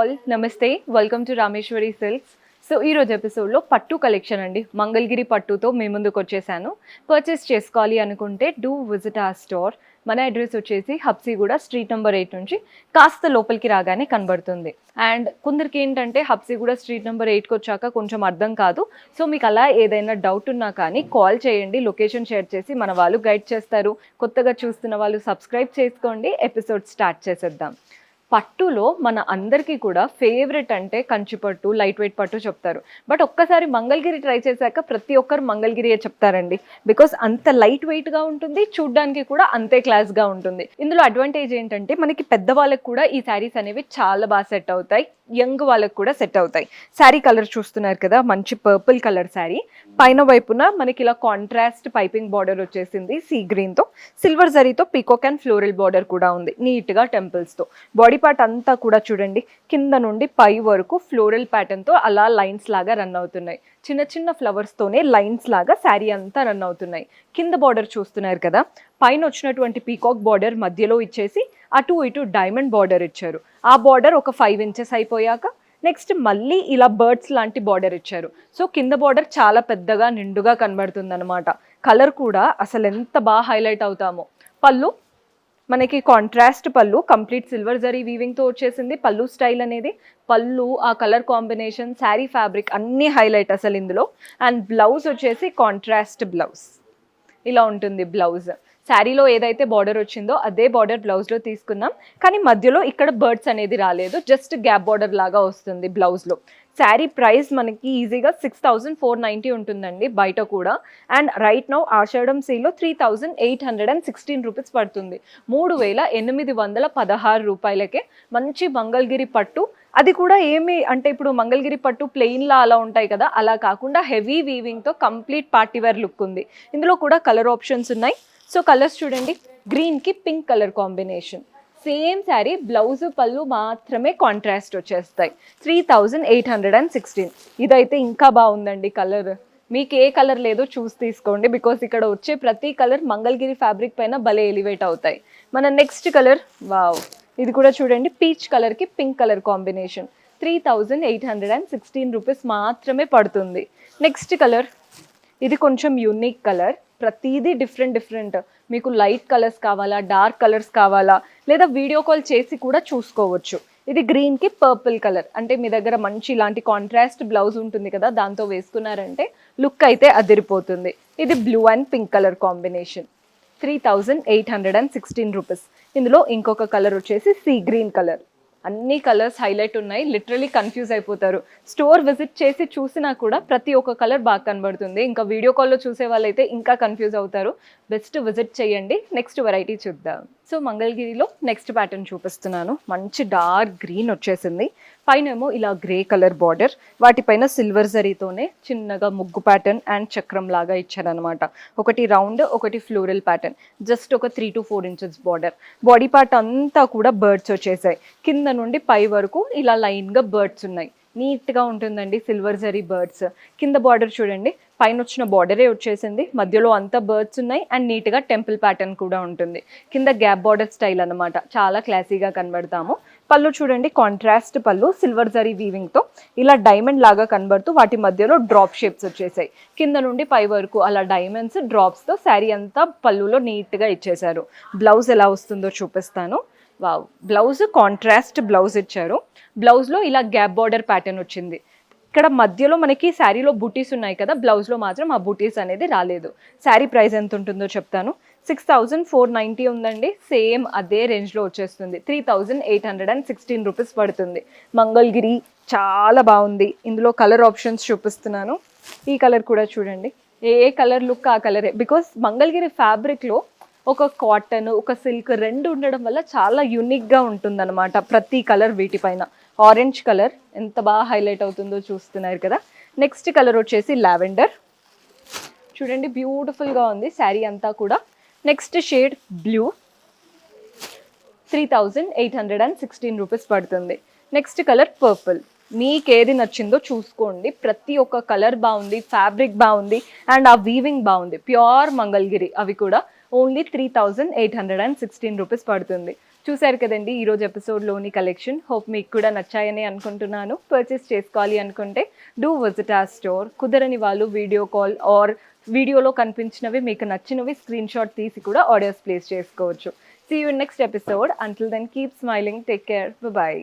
All నమస్తే welcome to Rameshwari silks so ఈ రోజు ఎపిసోడ్లో పట్టు కలెక్షన్ అండి. మంగళగిరి పట్టుతో మీ ముందుకు వచ్చేసాను. పర్చేస్ చేసుకోవాలి అనుకుంటే డూ విజిట్ ఆ స్టోర్ మన అడ్రస్ వచ్చేసి హబ్సిగూడ స్ట్రీట్ నెంబర్ ఎయిట్ నుంచి కాస్త లోపలికి రాగానే కనబడుతుంది. అండ్ కొందరికి ఏంటంటే హబ్సిగూడ స్ట్రీట్ నెంబర్ ఎయిట్కి వచ్చాక కొంచెం అర్థం కాదు. సో మీకు అలా ఏదైనా డౌట్ ఉన్నా కానీ కాల్ చేయండి. లొకేషన్ షేర్ చేసి మన వాళ్ళు గైడ్ చేస్తారు. కొత్తగా చూస్తున్న వాళ్ళు సబ్స్క్రైబ్ చేసుకోండి. ఎపిసోడ్ స్టార్ట్ చేసేద్దాం. పట్టులో మన అందరికీ కూడా ఫేవరెట్ అంటే కంచి పట్టు లైట్ వెయిట్ పట్టు చెప్తారు. బట్ ఒక్కసారి మంగళగిరి ట్రై చేశాక ప్రతి ఒక్కరు మంగళగిరియే చెప్తారండి. బికాస్ అంత లైట్ వెయిట్గా ఉంటుంది చూడ్డానికి కూడా అంతే క్లాస్గా ఉంటుంది. ఇందులో అడ్వాంటేజ్ ఏంటంటే మనకి పెద్దవాళ్ళకి కూడా ఈ శారీస్ అనేవి చాలా బాగా సెట్ అవుతాయి. యంగ్ వాళ్ళకి కూడా సెట్ అవుతాయి. శారీ కలర్ చూస్తున్నారు కదా మంచి పర్పుల్ కలర్ శారీ. పైన వైపున మనకి ఇలా కాంట్రాస్ట్ పైపింగ్ బార్డర్ వచ్చేసింది సీ గ్రీన్తో సిల్వర్ జరీతో పీకోక్ అండ్ ఫ్లోరల్ బార్డర్ కూడా ఉంది నీట్గా టెంపుల్స్తో బాడీ పార్ట్ అంతా కూడా చూడండి కింద నుండి పై వరకు ఫ్లోరల్ ప్యాటర్న్తో అలా లైన్స్ లాగా రన్ అవుతున్నాయి. చిన్న చిన్న ఫ్లవర్స్తోనే లైన్స్ లాగా శారీ అంతా రన్ అవుతున్నాయి. కింద బార్డర్ చూస్తున్నారు కదా? పైన వచ్చినటువంటి పీకాక్ బార్డర్ మధ్యలో ఇచ్చేసి అటు ఇటు డైమండ్ బార్డర్ ఇచ్చారు. ఆ బార్డర్ ఒక ఫైవ్ ఇంచెస్ అయిపోయాక నెక్స్ట్ మళ్ళీ ఇలా బర్డ్స్ లాంటి బార్డర్ ఇచ్చారు. సో కింద బార్డర్ చాలా పెద్దగా నిండుగా కనబడుతుంది అనమాట కలర్ కూడా అసలు ఎంత బాగా హైలైట్ అవుతామో. పళ్ళు మనకి కాంట్రాస్ట్ పళ్ళు కంప్లీట్ సిల్వర్ జరీ వీవింగ్తో వచ్చేసింది. పళ్ళు స్టైల్ అనేది పళ్ళు ఆ కలర్ కాంబినేషన్ శారీ ఫ్యాబ్రిక్ అన్నీ హైలైట్ అసలు ఇందులో. అండ్ బ్లౌజ్ వచ్చేసి కాంట్రాస్ట్ బ్లౌజ్ ఇలా ఉంటుంది బ్లౌజ్ శారీలో ఏదైతే బార్డర్ వచ్చిందో అదే బార్డర్ బ్లౌజ్లో తీసుకున్నాం కానీ మధ్యలో ఇక్కడ బర్డ్స్ అనేది రాలేదు. జస్ట్ గ్యాప్ బార్డర్ లాగా వస్తుంది బ్లౌజ్లో శారీ ప్రైస్ మనకి ఈజీగా సిక్స్ థౌజండ్ ఫోర్ నైంటీ ఉంటుందండి బయట కూడా. And right now Ashadham సీలో three thousand eight hundred and sixteen rupees పడుతుంది. మూడు వేల ఎనిమిది వందల పదహారు రూపాయలకే మంచి మంగళగిరి పట్టు. అది కూడా ఏమి అంటే ఇప్పుడు మంగళగిరి పట్టు ప్లెయిన్లా అలా ఉంటాయి కదా అలా కాకుండా హెవీ వీవింగ్తో కంప్లీట్ పార్టీవేర్ లుక్ ఉంది. ఇందులో కూడా కలర్ ఆప్షన్స్ ఉన్నాయి. సో కలర్స్ చూడండి. గ్రీన్కి pink colour combination same sari blouse పళ్ళు మాత్రమే కాంట్రాస్ట్ వచ్చేస్తాయి. Three thousand eight hundred and sixteen. ఇదైతే ఇంకా బాగుందండి కలర్. మీకు ఏ కలర్ లేదో చూసి తీసుకోండి. బికాస్ ఇక్కడ వచ్చే ప్రతి కలర్ మంగళగిరి ఫ్యాబ్రిక్ పైన భలే ఎలివేట్ అవుతాయి. మన నెక్స్ట్ కలర్ వావ్ ఇది కూడా చూడండి పీచ్ కలర్కి pink colour combination three thousand eight hundred and sixteen rupees మాత్రమే పడుతుంది. నెక్స్ట్ కలర్ ఇది కొంచెం యూనిక్ కలర్ ప్రతిదీ డిఫరెంట్ డిఫరెంట్ మీకు లైట్ కలర్స్ కావాలా డార్క్ కలర్స్ కావాలా లేదా వీడియో కాల్ చేసి కూడా చూసుకోవచ్చు. ఇది గ్రీన్కి పర్పుల్ కలర్ అంటే మీ దగ్గర మంచి ఇలాంటి కాంట్రాస్ట్ బ్లౌజ్ ఉంటుంది కదా దాంతో వేసుకున్నారంటే లుక్ అయితే అదిరిపోతుంది. ఇది blue and pink colour combination three thousand eight hundred and sixteen rupees ఇందులో ఇంకొక కలర్ వచ్చేసి సీ గ్రీన్ కలర్ అన్ని కలర్స్ హైలైట్ ఉన్నాయి. లిటరలీ కన్ఫ్యూజ్ అయిపోతారు. స్టోర్ విజిట్ చేసి చూసినా కూడా ప్రతి ఒక్క కలర్ బాగా కనబడుతుంది. ఇంకా వీడియో కాల్లో చూసే వాళ్ళైతే ఇంకా కన్ఫ్యూజ్ అవుతారు. బెస్ట్ విజిట్ చేయండి. నెక్స్ట్ వెరైటీ చూద్దాం. సో మంగళగిరిలో నెక్స్ట్ ప్యాటర్న్ చూపిస్తున్నాను. మంచి డార్క్ గ్రీన్ వచ్చేసింది. పైన ఏమో ఇలా గ్రే కలర్ బార్డర్ వాటిపైన సిల్వర్ జరీతోనే చిన్నగా ముగ్గు ప్యాటర్న్ అండ్ చక్రం లాగా ఇచ్చారనమాట ఒకటి రౌండ్ ఒకటి ఫ్లోరల్ ప్యాటర్న్ జస్ట్ ఒక three two four inches border body part అంతా కూడా బర్డ్స్ వచ్చేసాయి కింద నుండి పై వరకు ఇలా లైన్గా బర్డ్స్ ఉన్నాయి. నీట్గా ఉంటుందండి సిల్వర్ జరీ బర్డ్స్ కింద బార్డర్ చూడండి. పైన వచ్చిన బార్డరే వచ్చేసింది. మధ్యలో అంతా బర్డ్స్ ఉన్నాయి అండ్ నీట్గా టెంపుల్ ప్యాటర్న్ కూడా ఉంటుంది. కింద గ్యాప్ బార్డర్ స్టైల్ అన్నమాట. చాలా క్లాసీగా కనబడతాము. పళ్ళు చూడండి కాంట్రాస్ట్ పళ్ళు సిల్వర్ జరీ వీవింగ్తో ఇలా డైమండ్ లాగా కనబడుతూ వాటి మధ్యలో డ్రాప్ షేప్స్ వచ్చేసాయి. కింద నుండి పై వరకు అలా డైమండ్స్ డ్రాప్స్తో శారీ అంతా పళ్ళులో నీట్గా ఇచ్చేశారు. బ్లౌజ్ ఎలా వస్తుందో చూపిస్తాను. వావ్ బ్లౌజ్ కాంట్రాస్ట్ బ్లౌజ్ ఇచ్చారు. బ్లౌజ్లో ఇలా గ్యాప్ బార్డర్ ప్యాటర్న్ వచ్చింది. ఇక్కడ మధ్యలో మనకి శారీలో బుటీస్ ఉన్నాయి కదా బ్లౌజ్లో మాత్రం ఆ బుటీస్ అనేది రాలేదు. శారీ ప్రైస్ ఎంత ఉంటుందో చెప్తాను. సిక్స్ థౌజండ్ ఫోర్ నైంటీ ఉందండి. సేమ్ అదే రేంజ్లో వచ్చేస్తుంది. Three thousand eight hundred and sixteen rupees పడుతుంది. మంగళగిరి చాలా బాగుంది. ఇందులో కలర్ ఆప్షన్స్ చూపిస్తున్నాను. ఈ కలర్ కూడా చూడండి. ఏ కలర్ లుక్ ఆ కలరే. బికాస్ మంగళగిరి ఫ్యాబ్రిక్లో ఒక కాటన్ ఒక సిల్క్ రెండు ఉండడం వల్ల చాలా యూనిక్గా ఉంటుందన్నమాట ప్రతి కలర్ వీటిపైన. ఆరెంజ్ కలర్ ఎంత బాగా హైలైట్ అవుతుందో చూస్తున్నారు కదా. నెక్స్ట్ కలర్ వచ్చేసి లావెండర్. చూడండి బ్యూటిఫుల్గా ఉంది శారీ అంతా కూడా. Next shade blue three thousand eight hundred and sixteen rupees పడుతుంది. నెక్స్ట్ కలర్ పర్పుల్ మీకు ఏది నచ్చిందో చూసుకోండి. ప్రతి ఒక్క కలర్ బాగుంది ఫ్యాబ్రిక్ బాగుంది అండ్ ఆ వీవింగ్ బాగుంది. ప్యూర్ మంగళగిరి అవి కూడా only three thousand eight hundred and sixteen rupees పడుతుంది. చూశారు కదండి ఈరోజు ఎపిసోడ్లోని కలెక్షన్ హోప్ మీకు కూడా నచ్చాయని అనుకుంటున్నాను. పర్చేస్ చేసుకోవాలి అనుకుంటే డూ విజిట్ ఆ స్టోర్ కుదరని వాళ్ళు వీడియో కాల్ ఆర్ వీడియోలో కనిపించినవి మీకు నచ్చినవి స్క్రీన్ షాట్ తీసి కూడా ఆర్డర్స్ ప్లేస్ చేసుకోవచ్చు. See you next episode until then keep smiling take care bye